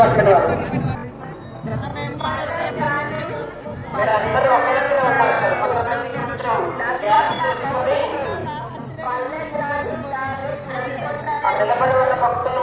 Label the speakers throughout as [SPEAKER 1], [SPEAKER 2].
[SPEAKER 1] పట్టుకునేవారు నిలబడి ఉన్న భక్తులు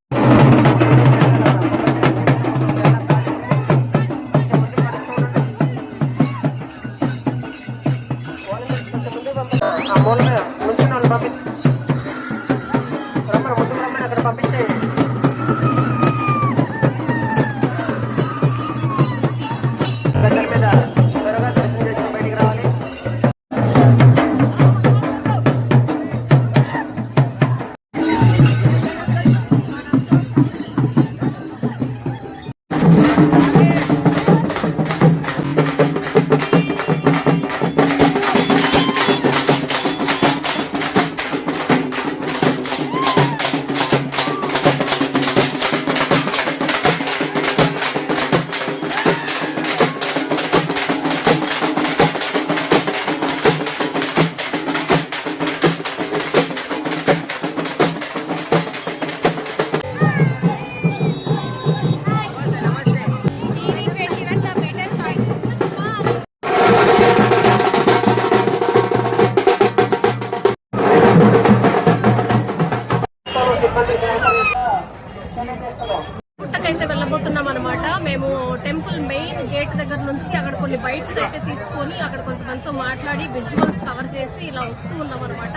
[SPEAKER 2] అయితే వెళ్ళబోతున్నాం అనమాట మేము టెంపుల్ మెయిన్ గేట్ దగ్గర నుంచి అక్కడ కొన్ని బైట్స్ అయితే తీసుకొని అక్కడ కొంతమందితో మాట్లాడి విజువల్స్ కవర్ చేసి ఇలా వస్తూ ఉన్నాం అనమాట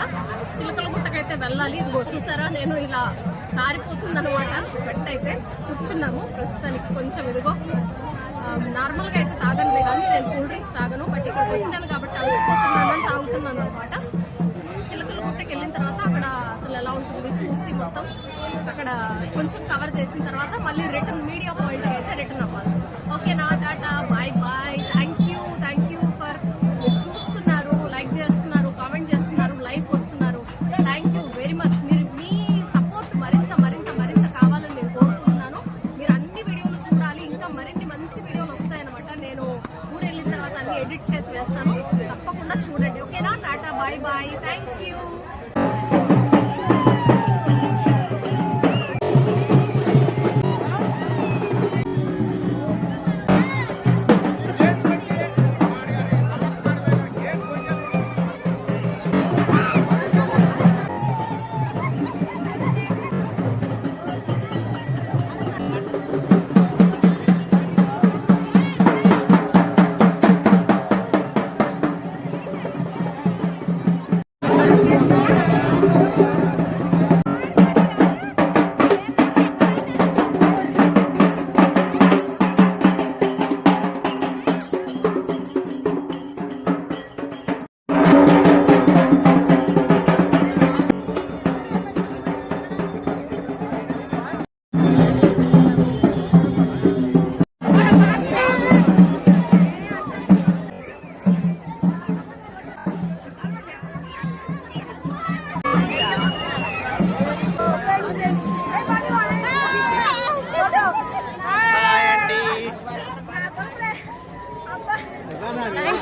[SPEAKER 2] చిలకల గుట్టకైతే వెళ్ళాలి. ఇదిగో చూసారా? నేను ఇలా కారిపోతుంది అనమాట స్వెట్ అయితే కూర్చున్నాము. ప్రస్తుతానికి కొంచెం ఇదిగో నార్మల్గా అయితే తాగనులే కానీ నేను కూల్ డ్రింక్స్ తాగను. బట్ ఇక్కడికి వచ్చాను కాబట్టి అలసిపోతున్నాను తాగుతున్నాను అనమాట చిలకల గుట్టకి వెళ్ళిన తర్వాత అక్కడ అసలు ఎలా ఉంటుంది చూసి మొత్తం అక్కడ కొంచెం కవర్ చేసిన తర్వాత మళ్ళీ return media point Bye bye. Thank you.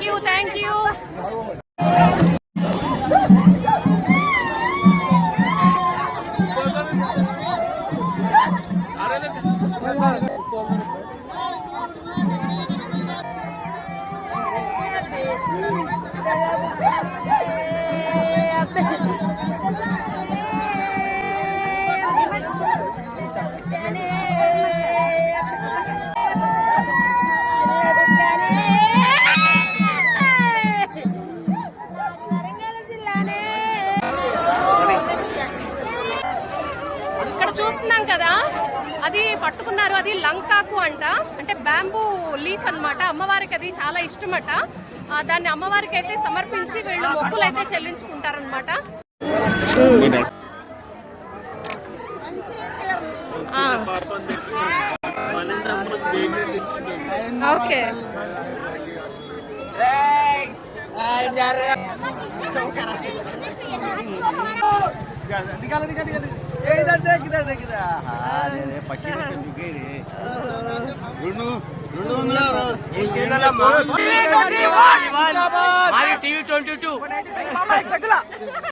[SPEAKER 2] Thank you thank Thank you. అది పట్టుకున్నారు అది లంకాకు అంట. అంటే బ్యాంబూ లీఫ్ అనమాట అమ్మవారికి అది చాలా ఇష్టమట. అట దాన్ని అమ్మవారికి అయితే సమర్పించి వీళ్ళు మొక్కులు అయితే చెల్లించుకుంటారనమాట ఓకే.
[SPEAKER 3] TV twenty two